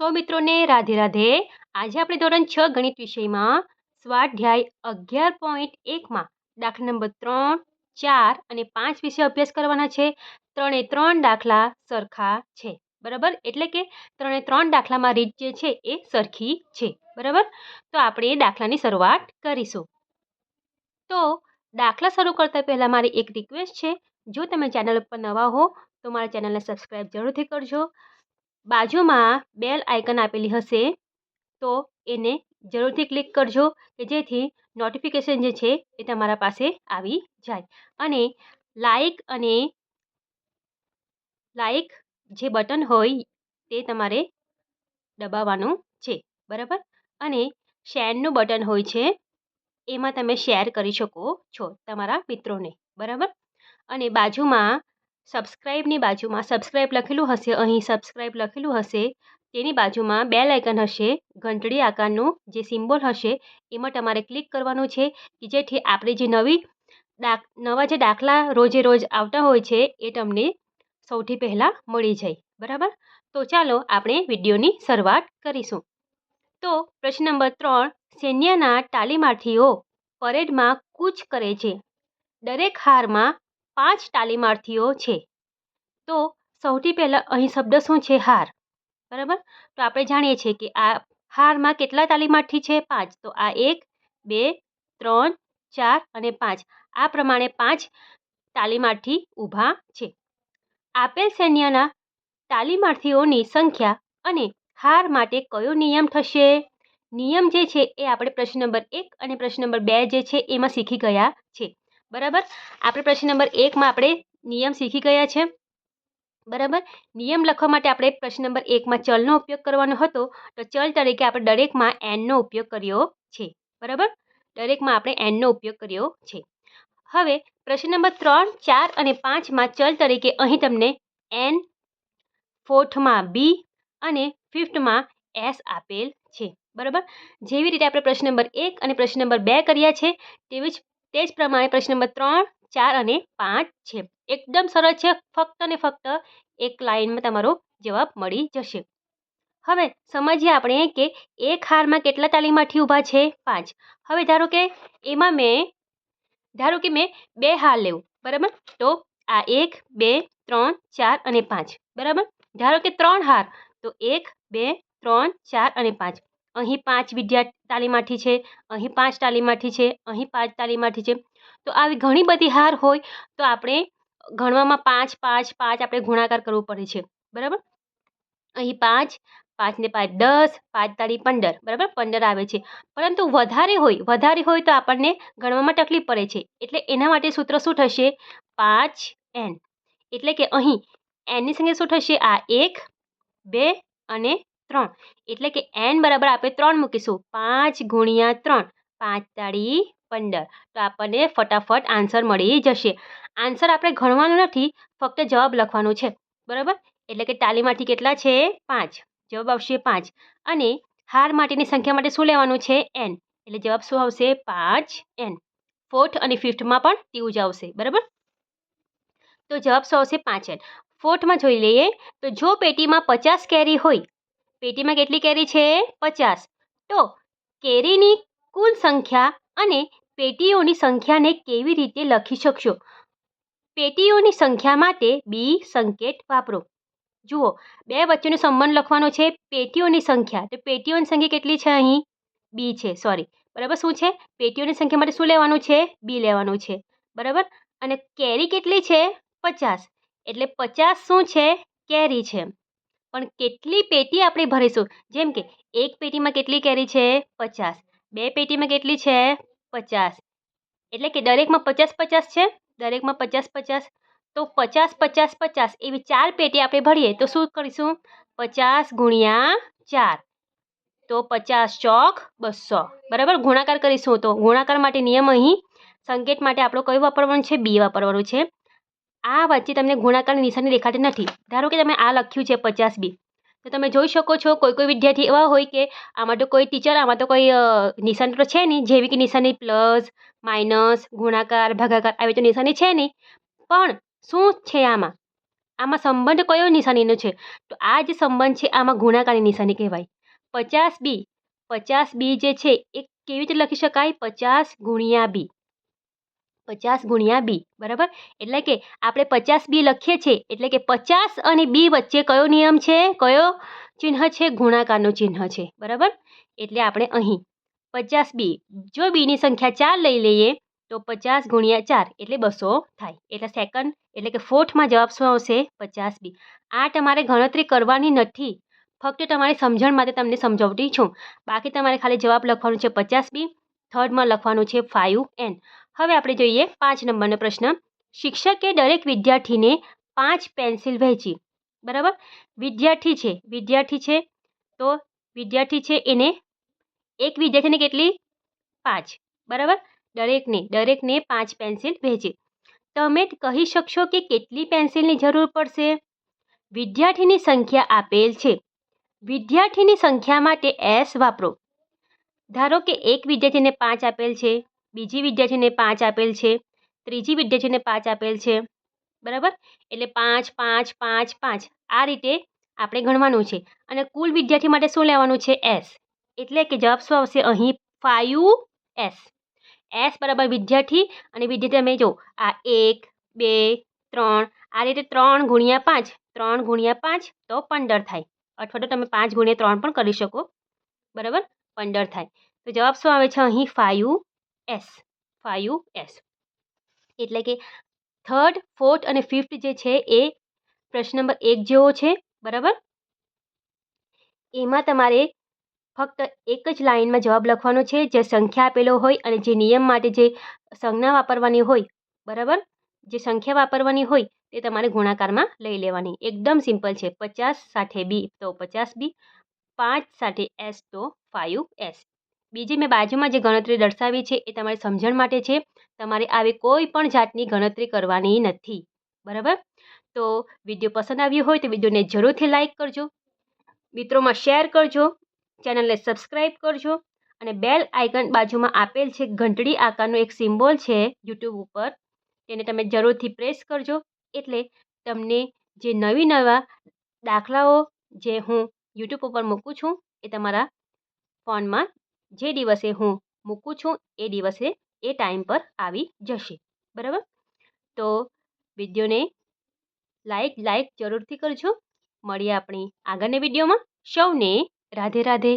સો મિત્રોને રાધે રાધે. આજે આપણે ધોરણ છ ગણિત વિષયમાં સ્વાધ્યાય અગિયાર પોઈન્ટ એકમાં દાખલા નંબર ત્રણ, ચાર અને પાંચ વિશે અભ્યાસ કરવાના છે. ત્રણે ત્રણ દાખલા સરખા છે. બરાબર? એટલે કે ત્રણે ત્રણ દાખલામાં રીત જે છે એ સરખી છે. બરાબર? તો આપણે એ દાખલાની શરૂઆત કરીશું. તો દાખલા શરૂ કરતા પહેલાં મારી એક રિક્વેસ્ટ છે. જો તમે ચેનલ ઉપર નવા હો તો મારા ચેનલને સબસ્ક્રાઈબ જરૂરથી કરજો. બાજુમાં બેલ આઇકન આપેલી હશે, તો એને જરૂરથી ક્લિક કરજો કે જેથી નોટિફિકેશન જે છે એ તમારા પાસે આવી જાય. અને લાઈક અને લાઇક જે બટન હોય તે તમારે દબાવવાનું છે, બરાબર? અને શેરનું બટન હોય છે એમાં તમે શેર કરી શકો છો તમારા મિત્રોને, બરાબર? અને બાજુમાં સબસ્ક્રાઈબની બાજુમાં સબસ્ક્રાઈબ લખેલું હશે, અહીં સબસ્ક્રાઈબ લખેલું હશે, તેની બાજુમાં બે લાયકન હશે, ઘંટડી આકારનું જે સિમ્બોલ હશે, એમાં તમારે ક્લિક કરવાનું છે કે જેથી આપણે જે નવી નવા જે દાખલા રોજે રોજ આવતા હોય છે, એ તમને સૌથી પહેલાં મળી જાય. બરાબર? તો ચાલો આપણે વિડીયોની શરૂઆત કરીશું. તો પ્રશ્ન નંબર ત્રણ, સૈન્યના તાલીમાર્થીઓ પરેડમાં કૂચ કરે છે. દરેક હારમાં પાંચ તાલીમાર્થીઓ છે. તો સૌથી પહેલાં અહીં શબ્દ શું છે? હાર. બરાબર? તો આપણે જાણીએ છીએ કે આ હારમાં કેટલા તાલીમાર્થી છે? પાંચ. તો આ એક, બે, ત્રણ, ચાર અને પાંચ. આ પ્રમાણે પાંચ તાલીમાર્થી ઊભા છે. આપેલ સૈન્યના તાલીમાર્થીઓની સંખ્યા અને હાર માટે કયો નિયમ થશે? નિયમ જે છે એ આપણે પ્રશ્ન નંબર એક અને પ્રશ્ન નંબર બે જે છે એમાં શીખી ગયા છે. બરાબર? આપણે પ્રશ્ન નંબર એકમાં આપણે નિયમ શીખી ગયા છે. બરાબર? નિયમ લખવા માટે આપણે પ્રશ્ન નંબર એકમાં ચલનો ઉપયોગ કરવાનો હતો. તો ચલ તરીકે આપણે દરેકમાં એનનો ઉપયોગ કર્યો છે. બરાબર? દરેકમાં આપણે એનનો ઉપયોગ કર્યો છે. હવે પ્રશ્ન નંબર ત્રણ, ચાર અને પાંચમાં ચલ તરીકે અહીં તમને એન ફોર્થમાં બી અને ફિફ્થમાં એસ આપેલ છે. બરાબર? જેવી રીતે આપણે પ્રશ્ન નંબર એક અને પ્રશ્ન નંબર બે કર્યા છે, તેવી જ તે જ પ્રમાણે પ્રશ્ન નંબર ત્રણ, ચાર અને પાંચ છે. એકદમ સરળ છે. ફક્ત ને ફક્ત એક લાઇનમાં તમારો જવાબ મળી જશે. હવે સમજીએ આપણે કે એક હારમાં કેટલા તાલીમાથી ઊભા છે? પાંચ. હવે ધારો કે એમાં મેં, ધારો કે મેં બે હાર લેવું, બરાબર? તો આ એક, બે, ત્રણ, ચાર અને પાંચ, બરાબર? ધારો કે ત્રણ હાર, તો એક, બે, ત્રણ, ચાર અને પાંચ. અહીં પાંચ વિદ્યાર્થી તાલીમાર્થી છે, અહીં પાંચ તાલીમાર્થી છે, અહીં પાંચ તાલીમાર્થી છે. તો આવી ઘણી બધી હાર હોય તો આપણે ગણવામાં પાંચ પાંચ પાંચ આપણે ગુણાકાર કરવો પડે છે. બરાબર? અહીં પાંચ પાંચને પાંચ દસ, પાંચ તાળી પંદર. બરાબર? પંદર આવે છે. પરંતુ વધારે હોય વધારે હોય તો આપણને ગણવામાં તકલીફ પડે છે. એટલે એના માટે સૂત્ર શું થશે? પાંચ એન. એટલે કે અહીં એનની સંખ્યા શું થશે? આ એક, બે અને ત્રણ. એટલે કે એન બરાબર આપણે ત્રણ મૂકીશું. પાંચ ગુણ્યા ત્રણ. પાંચ તાળી પંદર. તો આપણને ફટાફટ આન્સર મળી જશે. આન્સર આપણે ગણવાનું નથી, ફક્ત જવાબ લખવાનો છે. બરાબર? એટલે કે તાલીમાંથી કેટલા છે? પાંચ. જવાબ આવશે પાંચ. અને હાર માટેની સંખ્યા માટે શું લેવાનું છે? એન એટલે જવાબ શું આવશે? પાંચ એન ફોર્થ અને ફિફ્થમાં પણ તેવું જ આવશે. બરાબર? તો જવાબ શું આવશે? પાંચ એન ફોર્થમાં જોઈ લઈએ. તો જો પેટીમાં પચાસ કેરી હોય પેટીમાં કેટલી કેરી છે? પચાસ. તો કેરીની કુલ સંખ્યા અને પેટીઓની સંખ્યાને કેવી રીતે લખી શકશો? પેટીઓની સંખ્યા માટે બી સંકેત વાપરો. જુઓ, બે વચ્ચેનો સંબંધ લખવાનો છે પેટીઓની સંખ્યા. તો પેટીઓની સંખ્યા કેટલી છે અહીં? બી છે સોરી બરાબર, શું છે? પેટીઓની સંખ્યા માટે શું લેવાનું છે? બી લેવાનું છે. બરાબર? અને કેરી કેટલી છે? પચાસ. એટલે પચાસ શું છે? કેરી છે. પણ કેટલી પેટી આપણે ભરીશું? જેમ કે, એક પેટીમાં કેટલી કેરી છે? પચાસ. બે પેટીમાં કેટલી છે? પચાસ. એટલે કે દરેકમાં પચાસ પચાસ છે? દરેકમાં પચાસ પચાસ. તો પચાસ પચાસ પચાસ એવી ચાર પેટી આપણે ભરીએ તો શું કરીશું? પચાસ ગુણ્યા ચાર. તો પચાસ ચોક બસો. બરાબર? ગુણાકાર કરીશું તો ગુણાકાર માટે નિયમ અહીં. સંકેત માટે આપણો કયો વાપરવાનું છે? બી વાપરવાનું છે. આ વચ્ચે તમને ગુણાકારની નિશાની દેખાતી નથી. ધારો કે તમે આ લખ્યું છે પચાસ બી. તો તમે જોઈ શકો છો કોઈ કોઈ વિદ્યાર્થી એવા હોય કે આમાં તો કોઈ ટીચર, આમાં તો કોઈ નિશાની તો છે નહીં. જેવી કે નિશાની પ્લસ, માઇનસ, ગુણાકાર, ભાગાકાર આવી તો નિશાની છે નહીં. પણ શું છે આમાં? આમાં સંબંધ કયો નિશાનીનો છે? તો આ જે સંબંધ છે આમાં ગુણાકારની નિશાની કહેવાય. પચાસ બી. પચાસ બી જે છે એ કેવી રીતે લખી શકાય? પચાસ ગુણ્યા બી. પચાસ ગુણ્યા બી, બરાબર? એટલે કે આપણે પચાસ બી લખીએ છીએ, એટલે કે પચાસ અને બી વચ્ચે કયો નિયમ છે? કયો? ચિહ્ન છે, ગુણાકારનું ચિહ્ન છે, બરાબર? એટલે આપણે અહીં પચાસ બી, જો બીની સંખ્યા ચાર લઈ લઈએ, તો પચાસ ગુણ્યા ચાર, એટલે બસો થાય. એટલે સેકન્ડ એટલે કે ફોર્થમાં જવાબ શું આવશે? પચાસ બી. આ તમારે ગણતરી કરવાની નથી. ફક્ત તમારી સમજણ માટે તમને સમજાવતી છું. બાકી તમારે ખાલી જવાબ લખવાનું છે પચાસ બી થર્ડમાં લખવાનું છે ફાઇવ એન હવે આપણે જોઈએ પાંચ નંબરનો પ્રશ્ન. શિક્ષકે દરેક વિદ્યાર્થીને પાંચ પેન્સિલ વહેંચી. બરાબર? વિદ્યાર્થી છે વિદ્યાર્થી છે, તો વિદ્યાર્થી છે એને એક વિદ્યાર્થીને કેટલી? પાંચ. બરાબર? દરેકને દરેકને પાંચ પેન્સિલ વહેંચી. તમે કહી શકશો કે કેટલી પેન્સિલની જરૂર પડશે? વિદ્યાર્થીની સંખ્યા આપેલ છે. વિદ્યાર્થીની સંખ્યા માટે એસ વાપરો. ધારો કે એક વિદ્યાર્થીને પાંચ આપેલ છે. બીજી વિદ્યાર્થીને પાંચ આપેલ છે. ત્રીજી વિદ્યાર્થીને પાંચ આપેલ છે. બરાબર? એટલે પાંચ પાંચ પાંચ પાંચ. આ રીતે આપણે ગણવાનું છે. અને કુલ વિદ્યાર્થી માટે શું લેવાનું છે? એસ. એટલે કે જવાબ શું આવશે? અહીં ફાઇવ એસ. એસ બરાબર વિદ્યાર્થી અને વિદ્યાર્થી તમે જો, આ એક, બે, ત્રણ. આ રીતે ત્રણ ગુણ્યા પાંચ. ત્રણ ગુણ્યા પાંચ તો પંદર થાય. અથવા તો તમે પાંચ ગુણ્યા ત્રણ પણ કરી શકો. બરાબર? પંદર થાય. તો જવાબ શું આવે છે? અહીં ફાઇવ એસ ફાઇવ એસ એટલે કે થર્ડ ફોર્થ અને ફિફ્થ જે છે એ પ્રશ્ન નંબર એક જેવો છે, બરાબર? એમાં તમારે ફક્ત એક જ લાઇનમાં જવાબ લખવાનો છે, જે સંખ્યા આપેલો હોય અને જે નિયમ માટે જે સંજ્ઞા વાપરવાની હોય, બરાબર? જે સંખ્યા વાપરવાની હોય તે તમારે ગુણાકારમાં લઈ લેવાની. એકદમ સિમ્પલ છે. પચાસ સાથે બી તો પચાસ બી પાંચ સાથે એસ તો ફાઇવ એસ બીજી મેં બાજુમાં જે ગણતરી દર્શાવી છે એ તમારી સમજણ માટે છે. તમારે આવી કોઈ પણ જાતની ગણતરી કરવાની નથી. બરાબર? તો વીડિયો પસંદ આવ્યો હોય તો વિડીયોને જરૂરથી લાઇક કરજો. મિત્રોમાં શેર કરજો. ચેનલને સબસ્ક્રાઈબ કરજો. અને બેલ આઇકન બાજુમાં આપેલ છે ઘંટડી આકારનો એક સિમ્બોલ છે યુટ્યુબ ઉપર. તેને તમે જરૂરથી પ્રેસ કરજો. એટલે તમને જે નવી નવા દાખલાઓ જે હું યુટ્યુબ ઉપર મૂકું છું એ તમારા ફોનમાં જે દિવસે હું મૂકું છું, એ દિવસે એ ટાઈમ પર આવી જશે. બરાબર? તો વિડીયોને લાઈક લાઈક જરૂરથી કરજો. મળીએ આપણી આગળની વિડીયોમાં. સૌને રાધે રાધે.